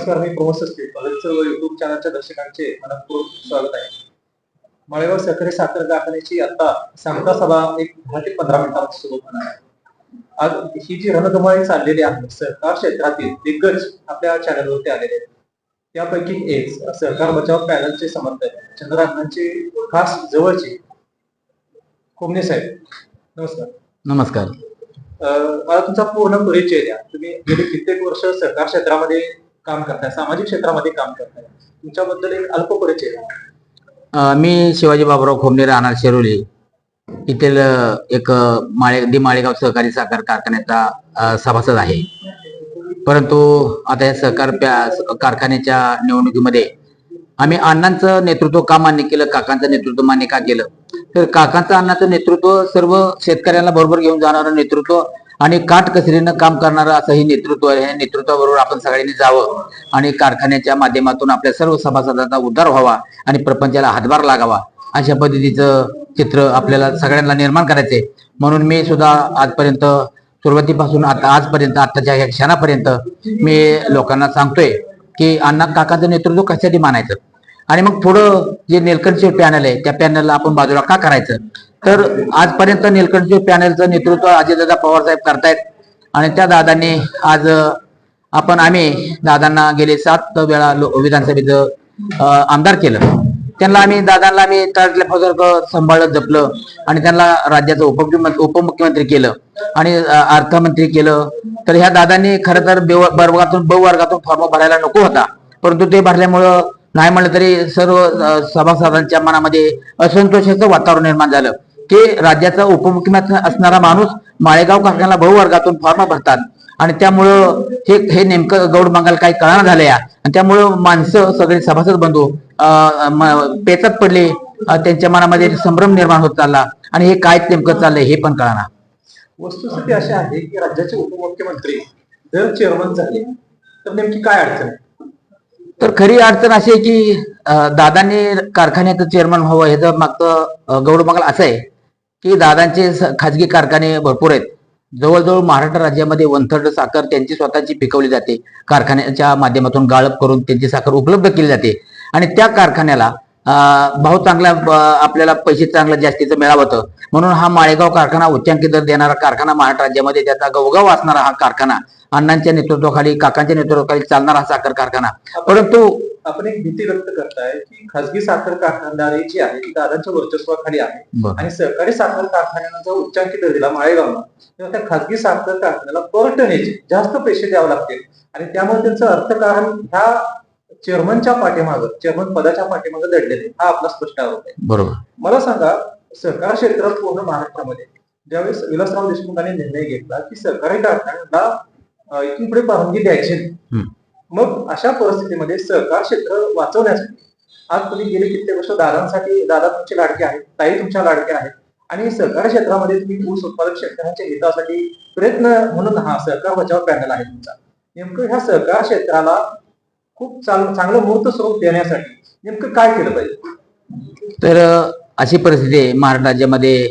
नमस्कार मी प्रमोद सस्ते पदरचं युट्यूब चॅनलच्या दर्शकांचे मनपूर्वक स्वागत आहे. माळेगाव सहकारी साखर कारखान्याची आता सांगता सभा एक दहा ते पंधरा मिनिटांमध्ये सुरू होणार आहे. आज ही जी रणधुमाळी चाललेली आहे सहकार क्षेत्रातील दिग्गज आपल्या चॅनलवरती आलेले आहेत. त्यापैकी एक सहकार बचाव पॅनलचे समर्थक चंद्रांचे खास जवळचे कोमने साहेब. नमस्कार. नमस्कार. अं, मला तुमचा पूर्ण परिचय द्या. तुम्ही गेली कित्येक वर्ष सहकार क्षेत्रामध्ये काम करताय सामाजिक क्षेत्रामध्ये काम करताय. तुमच्याबद्दल एक अल्प परिचय मी शिवाजी बाबुराव खोमने राहणार शिरोली. येथील एक माळे दि माळेगाव सहकारी साखर कारखान्याचा सभासद आहे. परंतु आता या सहकार प्या- कारखान्याच्या निवडणुकीमध्ये आम्ही अण्णांचं नेतृत्व का मान्य केलं काकांचं नेतृत्व मान्य का केलं? तर काकांचं अण्णाचं नेतृत्व सर्व शेतकऱ्यांना बरोबर घेऊन जाणारं नेतृत्व आणि काटकसरीनं काम करणारं असं हे नेतृत्व आहे. या नेतृत्वाबरोबर आपण सगळ्यांनी जावं आणि कारखान्याच्या माध्यमातून आपल्या सर्व सभासदांचा उद्धार व्हावा आणि प्रपंचाला हातभार लागावा अशा पद्धतीचं चित्र आपल्याला सगळ्यांना निर्माण करायचंय. म्हणून मी सुद्धा आजपर्यंत सुरुवातीपासून आता आजपर्यंत आताच्या या क्षणापर्यंत मी लोकांना सांगतोय की अण्णा काकाचं नेतृत्व कशासाठी मानायचं? आणि मग थोडं जे निलकंठचे पॅनल आहे त्या पॅनलला आपण बाजूला का करायचं? तर आजपर्यंत निलकंठचे पॅनलचं नेतृत्व अजयदादा पवार साहेब करतायत. आणि त्या दादांनी आज आपण आम्ही दादांना गेले सात वेळा विधानसभेचं आमदार केलं. त्यांना आम्ही दादांना आम्ही तळातल्या सांभाळलं जपलं आणि त्यांना राज्याचं उपमुख्यमंत्री उपमुख्यमंत्री केलं आणि अर्थमंत्री केलं. तर ह्या दादांनी खरं तर वर्गातून ब वर्गातून फॉर्म भरायला नको होता. परंतु ते भरल्यामुळं नाही म्हणलं तरी सर्व सभासदांच्या मनामध्ये असंतोषाचं वातावरण निर्माण झालं. की राज्याचा उपमुख्यमंत्री असणारा माणूस माळेगाव कारखान्याला बहु वर्गातून फॉर्म भरतात. आणि त्यामुळं हे हे नेमकं गौड मंगल काही कळणार झालं या आणि त्यामुळं माणसं सगळे सभासद बंधू पेचात पडले. त्यांच्या मनामध्ये संभ्रम निर्माण होत चालला. आणि हे काय नेमकं चाललंय हे पण कळणार वस्तुस्थिती अशी आहे की राज्याचे उपमुख्यमंत्री जर चेअरमन झाले तर नेमकी काय अडचण तर खरी अडचण अशी आहे की दादांनी कारखान्याचं चेअरमन व्हावं ह्याचं मागचं गौड मंगल असं आहे की दादांचे खाजगी कारखाने भरपूर आहेत. जवळजवळ महाराष्ट्र राज्यामध्ये वन थर्ड साखर त्यांची स्वतःची पिकवली जाते. कारखान्याच्या माध्यमातून गाळप करून त्यांची साखर उपलब्ध केली जाते. आणि त्या कारखान्याला भाव चांगला आपल्याला पैसे चांगला जास्तीचं मिळावं होतं. म्हणून हा माळेगाव कारखाना उच्चांकी दर देणारा कारखाना महाराष्ट्र राज्यामध्ये त्याचा गवगाव असणारा हा कारखाना अण्णांच्या नेतृत्वाखाली काकांच्या नेतृत्वाखाली चालणारा हा साखर कारखाना. परंतु आपण एक भीती व्यक्त करताय की खासगी साखर कारखानदारी जी आहे ती दादांच्या वर्चस्वाखाली आहे. आणि सहकारी साखर कारखान्यानं जर उच्चांकी दर दिला माळेगावला तेव्हा त्या खासगी साखर कारखान्याला पर टनेचे जास्त पैसे द्यावे लागतील. आणि त्यामुळे त्यांचं अर्थकारण ह्या चेअरमनच्या पाठीमागं चेअरमन पदाच्या मागं दडलेले हा आपला स्पष्ट आरोप आहे. बरोबर. मला सांगा सहकार क्षेत्रात पूर्ण महाराष्ट्रामध्ये ज्यावेळेस विलासराव देशमुखांनी निर्णय घेतला की सहकारी कारखान्याला इथून पुढे परवानगी द्यायची. मग अशा परिस्थितीमध्ये सहकार क्षेत्र वाचवण्यासाठी आज तुम्ही गेले कित्येक वर्ष दादांसाठी दादा तुमचे लाडके आहेत ताई तुमच्या लाडके आहेत आणि सहकार क्षेत्रामध्ये तुम्ही ऊस उत्पादक शेतकऱ्यांच्या हितासाठी प्रयत्न म्हणून हा सहकार बचाव पॅनल आहे तुमचा. नेमकं ह्या सहकार क्षेत्राला खूप चांग- चांगलं मूर्त स्वरूप देण्यासाठी नेमकं काय केलं पाहिजे? तर अशी परिस्थिती आहे. महाराष्ट्र राज्यामध्ये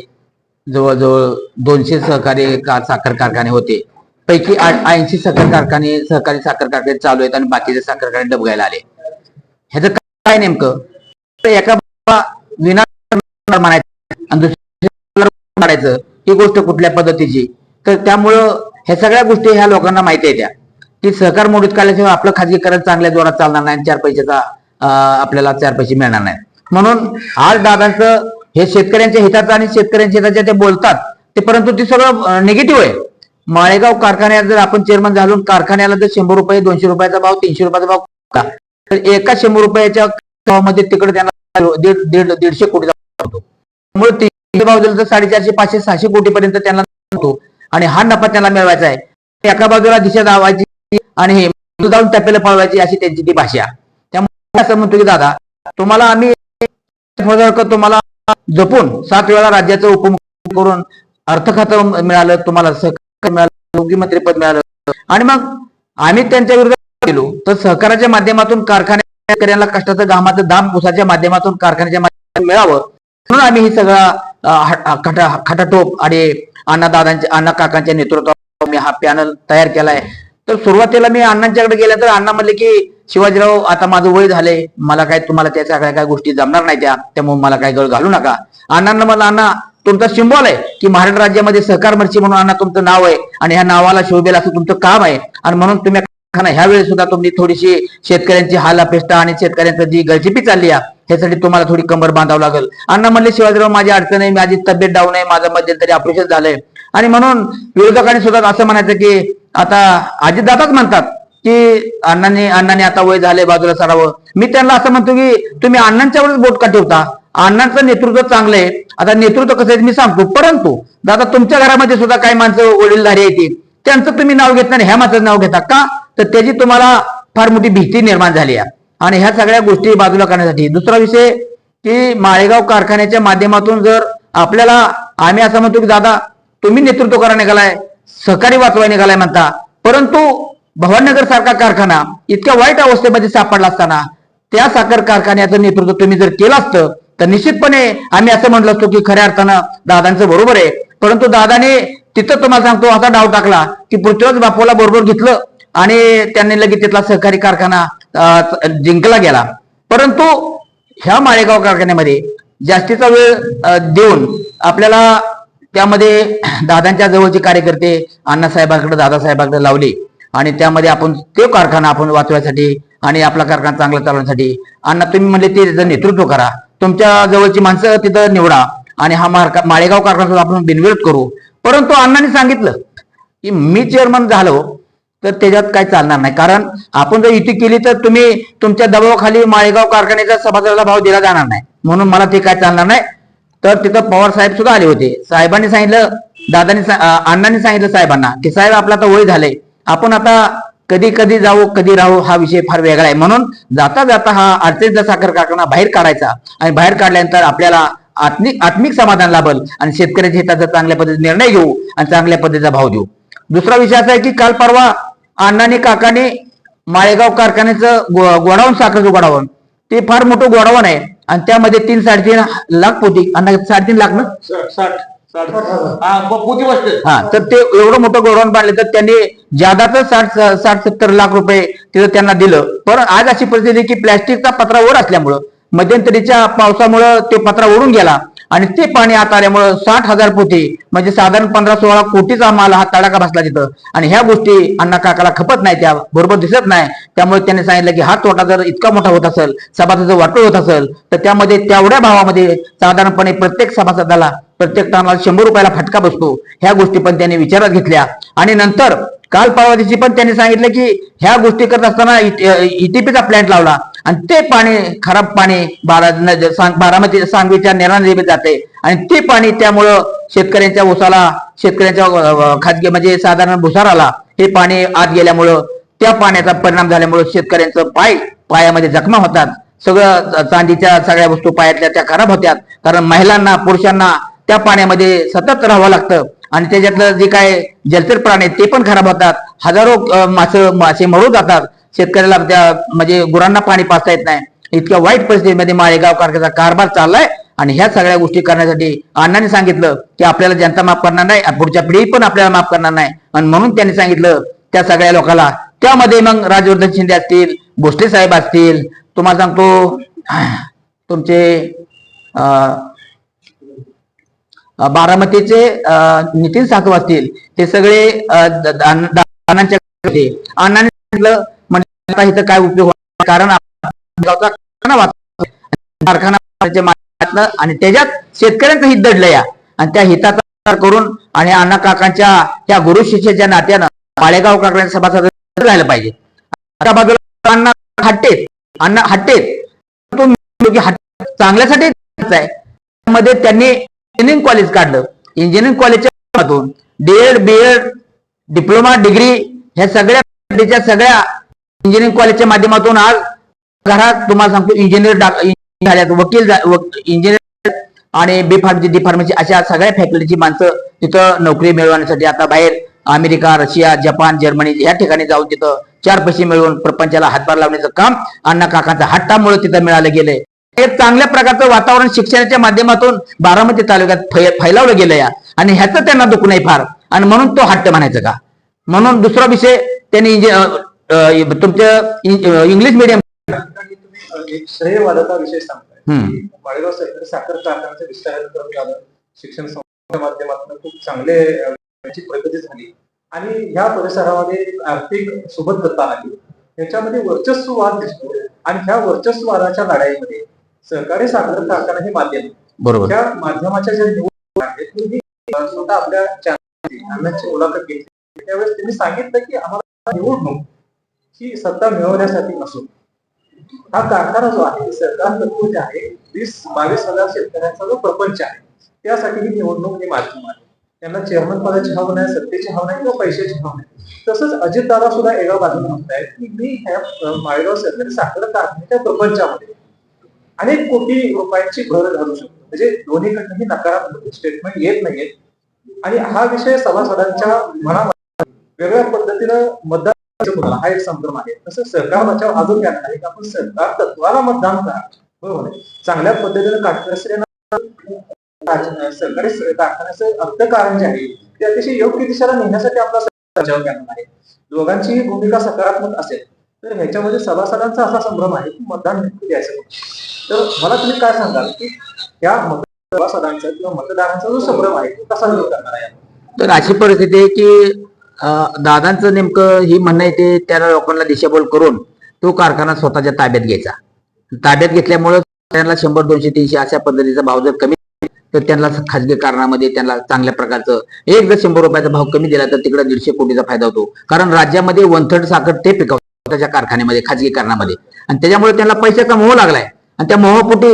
जवळजवळ दोनशे सहकारी का- साखर कारखाने होते. पैकी ऐंशी साखर कारखाने सहकारी साखर कारखाने चालू आहेत आणि बाकीचे साखर कारखाने डबगायला आले. ह्याचं काय नेमकं? एका बाबा विना म्हणायचं आणि दुसऱ्या ही गोष्ट कुठल्या पद्धतीची? तर त्यामुळं ह्या सगळ्या गोष्टी ह्या लोकांना माहिती आहे त्या. की सहकार मोडीत काढल्याशिवाय आपलं खाजगीकरण चांगल्या जोरात चालणार नाही आणि चार पैशाचा आपल्याला चार पैसे मिळणार नाही. म्हणून आज दादांचं हे शेतकऱ्यांच्या हिताचं आणि शेतकऱ्यांच्या हिताच्या ते बोलतात ते परंतु ते सगळं निगेटिव्ह आहे. माळेगाव कारखान्यात जर आपण चेअरमन झालो कारखान्याला जर शंभर रुपये दोनशे रुपयाचा भाव तीनशे रुपयाचा भाव का तर एका शंभर रुपयाच्या भावामध्ये तिकडे त्यांना दीड दीडशे कोटीचा होतो त्यामुळे तीनशे भाव दिला तर साडेचारशे पाचशे सहाशे कोटी पर्यंत त्यांना होतो आणि हा नफा त्यांना मिळवायचा आहे. एका बाजूला दिशा दावायची आणि हे जाऊन टप्प्याला पळवायची अशी त्यांची ती भाषा. त्यामुळे असं म्हणतो की दादा तुम्हाला आम्ही तुम्हाला जपून सात वेळा राज्याचं उपमुख्य करून अर्थ खातं मिळालं तुम्हाला सहकार मिळालं मुख्यमंत्री पद मिळालं. आणि मग आम्ही त्यांच्या विरोधात गेलो. तर सहकाराच्या माध्यमातून कारखान्याला कष्टाचं घामाचं दाम उसाच्या माध्यमातून कारखान्याच्या माध्यमातून मिळावं. म्हणून आम्ही ही सगळा खटा खटाटोप आणि अण्णा दादांच्या अण्णा काकांच्या नेतृत्वात मी हा पॅनल तयार केलाय. तर सुरुवातीला मी अण्णांच्याकडे गेल्यानंतर तर अण्णा म्हणले की शिवाजीराव आता माझं वय झालंय. मला काय तुम्हाला त्याच्या काय काय गोष्टी जमणार नाही त्या. त्यामुळे मला काय गळ घालू नका. अण्णांना मला अण्णा तुमचा सिम्बॉल आहे की महाराष्ट्र राज्यामध्ये सहकार मर्ची म्हणून अण्णा तुमचं नाव आहे आणि ह्या नावाला शोभेल असं तुमचं काम आहे. आणि म्हणून तुम्ही ह्या वेळेस सुद्धा तुम्ही थोडीशी शेतकऱ्यांची हाल अपेष्टा आणि शेतकऱ्यांची जी गळचिपी चालली आहे ह्यासाठी तुम्हाला थोडी कंबर बांधावं लागेल. अण्णा म्हणले शिवाजीराव माझी अडचण आहे माझी तब्येत डाऊन आहे माझं मध्यंतरी ऑपरेशन झालंय. आणि म्हणून विरोधकांनी सुद्धा असं म्हणायचं की आता अजितदादाच म्हणतात की अण्णांनी अण्णांनी आता वय झाले बाजूला सरावं. मी त्यांना असं म्हणतो की तुम्ही अण्णांच्यावरच बोट का ठेवता? अण्णांचं नेतृत्व चांगलं आहे. आता नेतृत्व कसं आहे मी सांगतो. परंतु दादा तुमच्या घरामध्ये सुद्धा काही माणसं वडीलधारी येतील त्यांचं तुम्ही नाव घेत नाही ह्या माणसाचं नाव घेता का? तर त्याची तुम्हाला फार मोठी भीती निर्माण झाली आहे. आणि ह्या सगळ्या गोष्टी बाजूला करण्यासाठी. दुसरा विषय की माळेगाव कारखान्याच्या माध्यमातून जर आपल्याला आम्ही असं म्हणतो की दादा तुम्ही नेतृत्व करा निघालाय सहकारी वाचवाय निघालाय म्हणता. परंतु भवाननगर सारखा कारखाना इतक्या वाईट अवस्थेमध्ये सापडला असताना त्या साखर कारखान्याचं नेतृत्व तुम्ही जर केलं असतं तर निश्चितपणे आम्ही असं म्हटलं असतो की खऱ्या अर्थानं दादांचं बरोबर आहे. परंतु दादाने तिथं तुम्हाला सांगतो असा डाव टाकला की पृथ्वीराज बापूला बरोबर घेतलं आणि त्यांनी लगेच तिथला सहकारी कारखाना जिंकला गेला. परंतु ह्या माळेगाव कारखान्यामध्ये जास्तीचा वेळ देऊन आपल्याला त्यामध्ये दादांच्या जवळचे कार्यकर्ते अण्णासाहेबांकडे दादासाहेबांकडे लावले. आणि त्यामध्ये आपण ते कारखाना आपण वाचवायसाठी आणि आपला कारखाना चांगला चालवण्यासाठी अण्णा तुम्ही म्हणले ते नेतृत्व करा. तुमच्या जवळची माणसं तिथं निवडा आणि हा मार्का माळेगाव कारखाना सुद्धा आपण बिनविरोध करू. परंतु अण्णांनी सांगितलं की मी चेअरमन झालो तर त्याच्यात काय चालणार नाही. कारण आपण जर युती केली तर तुम्ही तुमच्या दबावाखाली माळेगाव कारखान्याच्या सभासदाला भाव दिला जाणार नाही. म्हणून मला ते काय चालणार नाही. तर तिथं पवार साहेब सुद्धा आले होते. साहेबांनी सांगितलं दादांनी सा- अण्णांनी सांगितलं साहेबांना की साहेब आपला आता वय झालंय. आपण आता कधी कधी जाऊ कधी राहू हा विषय फार वेगळा आहे. म्हणून जाता जाता हा अडचणीचा साखर कारखाना बाहेर काढायचा आणि बाहेर काढल्यानंतर आपल्याला आत्मिक आत्मिक समाधान लाभल आणि शेतकऱ्याच्या हिताचा चांगल्या पद्धतीने निर्णय घेऊ आणि चांगल्या पद्धतीचा भाव देऊ. दुसरा विषय असा आहे की काल परवा अण्णांनी काकाने माळेगाव कारखान्याचं गोडावून गोडाऊन साखरचं गोडाऊन ते फार मोठं गोडावण आहे आणि त्यामध्ये तीन साडेतीन लाख पोती अण्णा साडेतीन लाख ना? साठ. हा तर ते एवढं मोठं गोडाऊन बांधले तर त्यांनी ज्यादाच साठ साठ सत्तर लाख रुपये तिथं त्यांना दिलं. पण आज अशी परिस्थिती की प्लॅस्टिकचा पत्रा वर असल्यामुळं मध्यंतरीच्या पावसामुळं ते पत्रा ओढून गेला. आणि ते पाणी आत आल्यामुळं साठ हजार पोती म्हणजे साधारण पंधरा सोळा कोटीचा माल हा तडाखा बसला तिथं. आणि ह्या गोष्टी अण्णा काकाला खपत नाही त्या बरोबर दिसत नाही. त्यामुळे त्यांनी सांगितलं की हा तोटा जर इतका मोठा होत असेल सभासदाचं वाटोळ होत असेल तर त्यामध्ये तेवढ्या भावामध्ये साधारणपणे प्रत्येक सभासदाला प्रत्येक टनाला शंभर रुपयाला फटका बसतो. ह्या गोष्टी पण त्यांनी विचारात घेतल्या. आणि नंतर काल परवा दिवशी पण त्यांनी सांगितलं की ह्या गोष्टी करत असताना इटीपीचा प्लॅन्ट लावला. आणि ते पाणी खराब पाणी बारा बारामती सांगवीच्या नेरा नदीमध्ये जाते. आणि ते पाणी त्यामुळं शेतकऱ्यांच्या ऊसाला शेतकऱ्यांच्या खाजगी म्हणजे साधारण भुसाराला हे पाणी आत गेल्यामुळं त्या पाण्याचा परिणाम झाल्यामुळं शेतकऱ्यांचं पाय पायामध्ये जखमा होतात. सगळं चांदीच्या सगळ्या वस्तू पायातल्या त्या खराब होत्यात. कारण महिलांना पुरुषांना त्या पाण्यामध्ये सतत राहावं लागतं. आणि त्याच्यातलं जे काय जलचर प्राणी ते पण खराब होतात. हजारो मासे मासे मरू जातात. शेतकऱ्याला त्या म्हणजे गुरांना पाणी पाचता येत नाही. इतक्या वाईट परिस्थितीमध्ये माळेगाव कारखान्याचा कारभार चाललाय आणि ह्या सगळ्या गोष्टी करण्यासाठी अण्णांनी सांगितलं की आपल्याला जनता माफ करणार नाही पुढच्या पिढी पण आपल्याला माफ करणार नाही. आणि म्हणून त्यांनी सांगितलं त्या सगळ्या लोकांना त्यामध्ये मग राजवर्धन शिंदे असतील भोसले साहेब असतील तुम्हाला सांगतो तुमचे अं, बारामतीचे नितीन साखव असतील हे सगळे अण्णांच्या अण्णांनी सांगितलं इथं काय उपयोग कारण कारखाना आणि त्याच्यात शेतकऱ्यांचं हित दडलं या. आणि त्या हिताचा करून आणि अण्णा काकांच्या त्या गुरु शिष्याच्या नात्यानं पाळेगाव कारखान्याच्या सभासद राहिलं पाहिजे. आता बाजूला अण्णा हट्टेत. अण्णा हट्टेत. चांगल्यासाठी आहे. त्यांनी इंजिनिअरिंग कॉलेज काढलं. इंजिनिअरिंग कॉलेजच्या माध्यमातून डीएड बीएड डिप्लोमा डिग्री ह्या सगळ्या सगळ्या इंजिनिअरिंग कॉलेजच्या माध्यमातून आज घरात तुम्हाला सांगतो इंजिनियर झाल्यात वकील इंजिनियर आणि बी फार्मसी डी फार्मसी अशा सगळ्या फॅकल्टीची माणसं तिथं नोकरी मिळवण्यासाठी आता बाहेर अमेरिका रशिया जपान जर्मनी या ठिकाणी जाऊन तिथं चार पैसे मिळवून प्रपंचाला हातभार लावण्याचं काम अण्णा काकांचा हट्टामुळे तिथं मिळालं गेलंय. एक चांगल्या प्रकारचं वातावरण शिक्षणाच्या माध्यमातून बारामती तालुक्यात फै- फैलावलं गेलं या. आणि ह्याचं त्यांना दुखू नाही फार. आणि म्हणून तो हट्ट म्हणायचं का? म्हणून दुसरा विषय त्यांनी इंजि- अ, अ, तुमचं इ- इंग्लिश मिडियम श्रेयवादाचा विषय सांगताय. माळेगाव सहकारी साखर कारखान्याचं विस्तारण करून झालं. शिक्षण संस्थेच्या माध्यमातून खूप चांगले प्रगती झाली. आणि ह्या परिसरामध्ये आर्थिक सुबद्धता आली. ह्याच्यामध्ये वर्चस्ववाद दिसतो. आणि ह्या वर्चस्ववादाच्या लढाईमध्ये सहकारी साखर कारखाना हे माध्यम. बरोबर. त्या माध्यमाच्या ज्या निवड आहेत स्वतः आपल्या अण्णांची मुलाखत घेतली. त्यावेळेस त्यांनी सांगितलं की आम्हाला निवडणूक ही सत्ता मिळवण्यासाठी नसून. हा कारखाना जो आहे सरकार तत्व जे आहे वीस बावीस हजार शेतकऱ्यांचा जो प्रपंच आहे त्यासाठी ही निवडणूक हे माध्यम आहे. त्यांना चेअरमन पदाची हवं नाही सत्तेची हवं नाही किंवा पैशाची हवं नाही. तसंच अजितदादा सुद्धा एका बाजूने म्हणतायत की मी ह्या माळेगाव सरकारी साखर कारखान्याच्या प्रपंचामध्ये अनेक कोटी रुपयांची भर घालू शकतो. म्हणजे दोन्हीकडनंही नकारात्मक स्टेटमेंट येत नाहीयेत. आणि हा विषय सभासदांच्या मनामध्ये वेगळ्या पद्धतीनं मतदान हा एक संभ्रम आहे. तसं सरकार बचाव अजून यात आहे की आपण सरकार तत्वाला मतदान करा बरोबर आहे? चांगल्या पद्धतीने काटकसरीनं सरकारी स- कारखान्याचं अर्थकारण जे आहे ते अतिशय योग्य दिशेला नेण्यासाठी आपला बचाव करणार आहे. दोघांचीही भूमिका सकारात्मक असेल तर ह्याच्यामध्ये सभासदांचा असा संभ्रम आहे की मतदान नक्की द्यायचं तर मला तुम्ही काय सांगाल की या मत- सभासदांचा किंवा मतदारांचा जो संभ्रम आहे तो कसा दूर करणार आहे? तर अशी परिस्थिती आहे की दादांचं नेमकं ही म्हणणं येते त्याला त्या लोकांना दिशाभूल करून तो कारखाना स्वतःच्या ताब्यात घ्यायचा. ताब्यात घेतल्यामुळं त्यांना शंभर दोनशे तीनशे अशा पद्धतीचा भाव जर कमी तर त्यांना खाजगी कारणामध्ये त्यांना चांगल्या प्रकारचं एक जर शंभर रुपयाचा भाव कमी दिला तर तिकडे दीडशे कोटीचा फायदा होतो. कारण राज्यामध्ये वन थर्ड साखर ते पिकवतात स्वतःच्या कारखान्यामध्ये खाजगी कारणामध्ये. आणि त्याच्यामुळे त्यांना पैशाचा मोह लागलाय. आणि त्या मोहापोटी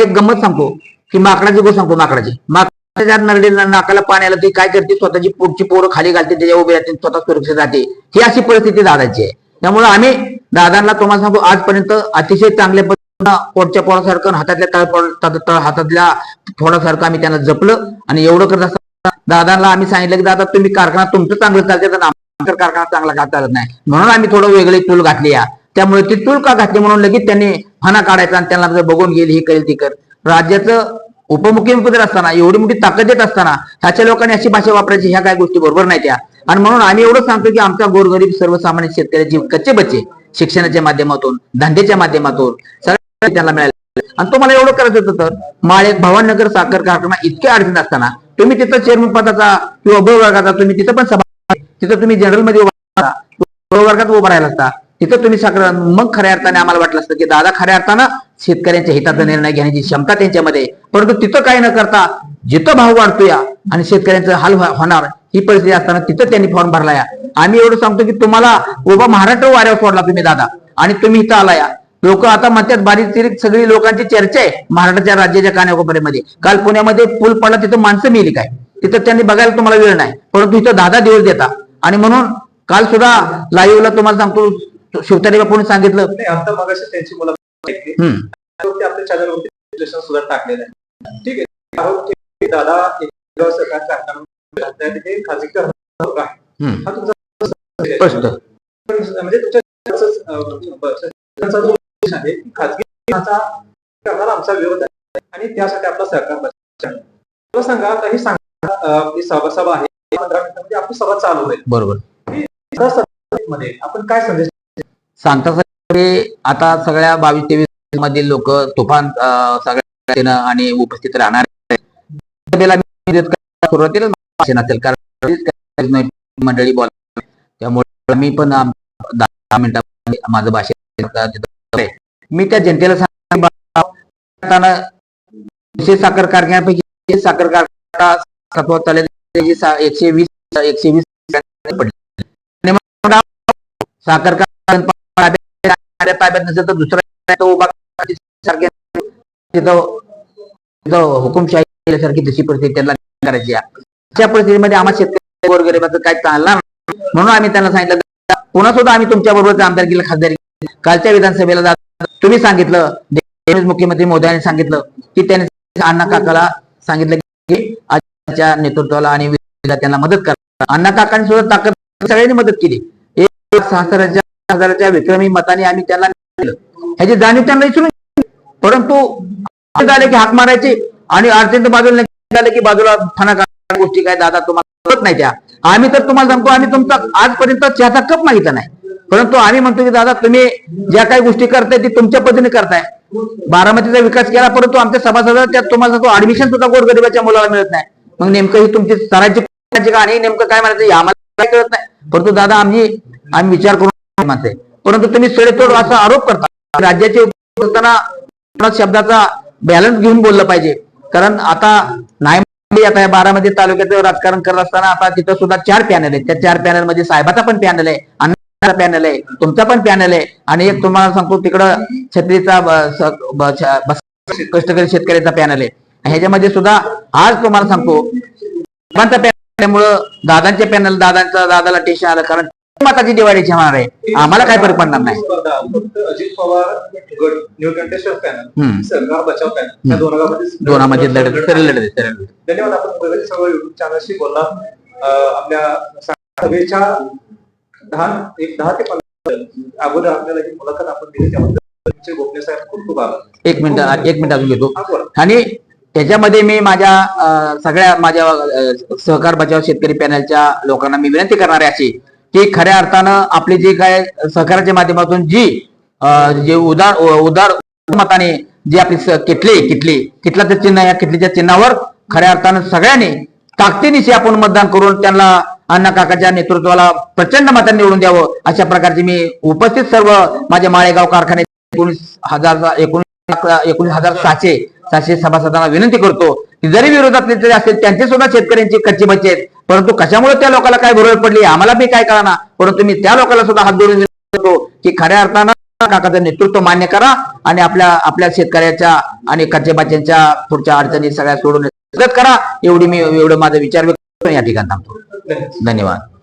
एक गंमत सांगतो की माकडाची गोष्ट सांगतो माकडाची. माक नरडेला नाकाला पाणी आलं ती काय करते? स्वतःची पोटची पोरं खाली घालते त्याच्या उभी राहते स्वतः सुरक्षित राहते. ही अशी परिस्थिती दादाची आहे. त्यामुळे आम्ही दादांना तुम्हाला सांगतो आजपर्यंत अतिशय चांगल्या पद्धतीनं पोटच्या पोरासारखं हातातल्या तळ तळ- हातातल्या थोडासारखं आम्ही त्यांना जपलं आणि एवढं करत असताना दादांना आम्ही सांगितलं की दादा तुम्ही कारखाना तुमचं चांगलं चालते तर आमचा कारखाना चांगला का चालत नाही? म्हणून आम्ही थोडं वेगळी चूल घातली या. त्यामुळे ती चूल का घातली म्हणून लगेच त्यांनी फणा काढायचा आणि त्यांना बघून गेली हे करेल ती कर राज्याचं उपमुख्यमंत्री असताना एवढी मोठी ताकद देत असताना ह्याच्या लोकांनी अशी भाषा वापरायची ह्या काय गोष्टी बरोबर नाही त्या आणि म्हणून आम्ही एवढं सांगतो की आमचा गोरगरीब सर्वसामान्य शेतकऱ्याचे कच्चे बच्चे शिक्षणाच्या माध्यमातून धंद्याच्या माध्यमातून सगळ्या त्यांना मिळाले आणि तुम्हाला एवढं करायचं होतं तर माळे भवानगर साखर कारखाना इतक्या अडचण असताना तुम्ही तिथं चेअरमन पदाचा किंवा ब वर्गाचा तुम्ही तिथं पण सभा तिथं तुम्ही जनरलमध्ये उभा वर्गात उभा राहिला असता तिथं तुम्ही साखर मग खऱ्या अर्थाने आम्हाला वाटलं असतं की दादा खऱ्या अर्थानं शेतकऱ्यांच्या हिताचा निर्णय घेण्याची क्षमता त्यांच्यामध्ये परंतु तिथं काय न करता जिथं भाव वाढतो या आणि शेतकऱ्यांचा हाल होणार ही परिस्थिती असताना तिथं त्यांनी फॉर्म भरला या आम्ही एवढं सांगतो की तुम्हाला उभा महाराष्ट्र वाऱ्यावर सोडला तुम्ही दादा. आणि तुम्ही इथं आला या लोक आता म्हणतात बारीक सगळी लोकांची चर्चा आहे महाराष्ट्राच्या राज्याच्या कानाकोपऱ्यामध्ये. काल पुण्यामध्ये पूल पडला तिथं माणसं मिली काय? तिथं त्यांनी बघायला तुम्हाला वेळ नाही. परंतु इथं दहा दहा दिवस देता आणि म्हणून काल सुद्धा लाईव्हला तुम्हाला सांगतो शिवतारी बापून सांगितलं आपल्या चॅनलवरती सुद्धा टाकलेलं आहे. ठीक आहे. दादा हे आहे. हा तुमचा पण म्हणजे तुमच्या जो आहे करणारा आमचा विरोध आहे आणि त्यासाठी आपला सहकार आहे. मला सांगा आता ही सांगा सभा सभा आहे. पंधरा मिनिटांमध्ये आपली सभा चालू होईल. बरोबर. सभेमध्ये आपण काय संदेश सांगता आता सगळ्या बावीस तेवीस मधील लोक तुफान सगळ्या आणि उपस्थित राहणार आहेत. सुरुवातीला असेल कारण मंडळी बोल त्यामुळे मी पण दहा मिनिटांमध्ये माझं भाषण मी त्या जनतेला सांगताना साखर कारखान्यापैकी साखर कारखाना एकशे वीस एकशे वीस पडले. साखर कारखाना ताब्यात ताब्यात नसेल तर दुसरा तो उभा करायची सारखे तिथं हुकुमशाही सारखी तशी परिस्थिती त्यांना करायची अशा परिस्थितीमध्ये आम्हा शेतकरी गोरगरिबाचं काय चालणार? म्हणून आम्ही त्यांना सांगितलं पुन्हा सुद्धा आम्ही तुमच्या बरोबर आमदारकीला खासदारी कालच्या विधानसभेला जात तुम्ही सांगितलं देवेंद्र मुख्यमंत्री मोदयांनी सांगितलं की त्यांनी अण्णा काकाला सांगितलं की आजच्या नेतृत्वाला आणि त्यांना मदत करा. अण्णा काकांनी सुद्धा ताकद सगळ्यांनी मदत केली. एक सहा हजाराच्या विक्रमी मताने आम्ही त्यांना दिलं ह्याची जाणीव त्यांना विसरून परंतु झाले की हाक मारायचे आणि अडचण बाजूला निघाले की बाजूला फणा गोष्टी काय दादा तुम्हाला कळत नाही त्या. आम्ही तर तुम्हाला सांगतो आम्ही तुमचा आजपर्यंत चहाचा कप मागितला नाही. परंतु आम्ही म्हणतो की दादा तुम्ही ज्या काही गोष्टी करताय ती तुमच्या पद्धतीने करताय. बारामतीचा विकास केला परंतु आमच्या सभासदात त्यात तुम्हाला सांगतो ऍडमिशन सुद्धा गोरगरिबाच्या मुलाला मिळत नाही. मग नेमकं ही तुमची सरांची का आणि नेमकं काय म्हणायचं आम्हाला काय कळत नाही. परंतु दादा आम्ही आम्ही विचार करून म्हणते परंतु तुम्ही सडेतोड असा आरोप करता. राज्याचे शब्दाचा बॅलन्स घेऊन बोललं पाहिजे. कारण आता नाही आता या बारामती तालुक्याचं राजकारण करत असताना आता तिथं सुद्धा चार पॅनल आहेत. त्या चार पॅनलमध्ये साहेबाचा पण पॅनल आहे अण्णाचा पॅनल आहे तुमचा पण पॅनल आहे. आणि एक तुम्हाला सांगतो तिकडं छत्रीचा कष्टकरी शेतकऱ्याचा पॅनल आहे. ह्याच्यामध्ये सुद्धा आज तुम्हाला सांगतो पॅनल त्यामुळं दादांचे पॅनल दादांचा दादाला टेन्शन आलं. कारण मताची दिवाळीची होणार आहे. आम्हाला काय फरक पडणार नाही. अजित पवार गट न्यू कंटेस्टर पॅनल. सरकार बचाव पॅनल या दोनामध्ये लढत लढत. धन्यवाद आपण प्रगती सर्व युट्यूब चॅनलशी बोलला. अं, आपल्या सभेच्या दहा एक दहा ते पंधरा अगोदर आपल्याला ही मुलाखत आपण दिली त्याबद्दल तुमचे गोपनीय साहेब खूप खूप आभार. एक मिनिट एक मिनिट अजून घेतो. हा बोला आणि त्याच्यामध्ये मी माझ्या अं, सगळ्या माझ्या अं, सहकार बचाव शेतकरी पॅनलच्या लोकांना मी विनंती करणार आहे अशी की खऱ्या अर्थानं आपली जी काय सहकाराच्या माध्यमातून जी जे उदार उदार मताने जी आपली किटली किटली किटलाचं चिन्ह या किटलीच्या चिन्हावर खऱ्या अर्थानं सगळ्यांनी ताकदीनिशी आपण मतदान करून त्यांना अण्णा काकाच्या नेतृत्वाला प्रचंड मतांनी निवडून द्यावं अशा प्रकारची मी उपस्थित सर्व माझ्या माळेगाव कारखाने एकोणीस हजार एकोणीस एकोणीस हजार सहाशे सहाशे सभासदांना विनंती करतो की जरी विरोधात नेते असतील त्यांचे सुद्धा शेतकऱ्यांची कच्ची बच्चे आहेत. परंतु कशामुळे त्या लोकांना काय बरोबर पडली आम्हाला बी काय कळणार परंतु मी त्या लोकांना सुद्धा हात जोडून करतो की खऱ्या अर्थानं काकाचं नेतृत्व मान्य करा आणि आपल्या आपल्या शेतकऱ्याच्या आणि कच्च्या बच्च्यांच्या पुढच्या अडचणी सगळ्या सोडून मदत करा. एवढी मी एवढं माझा विचार व्यक्त या ठिकाणी थांबतो. धन्यवाद.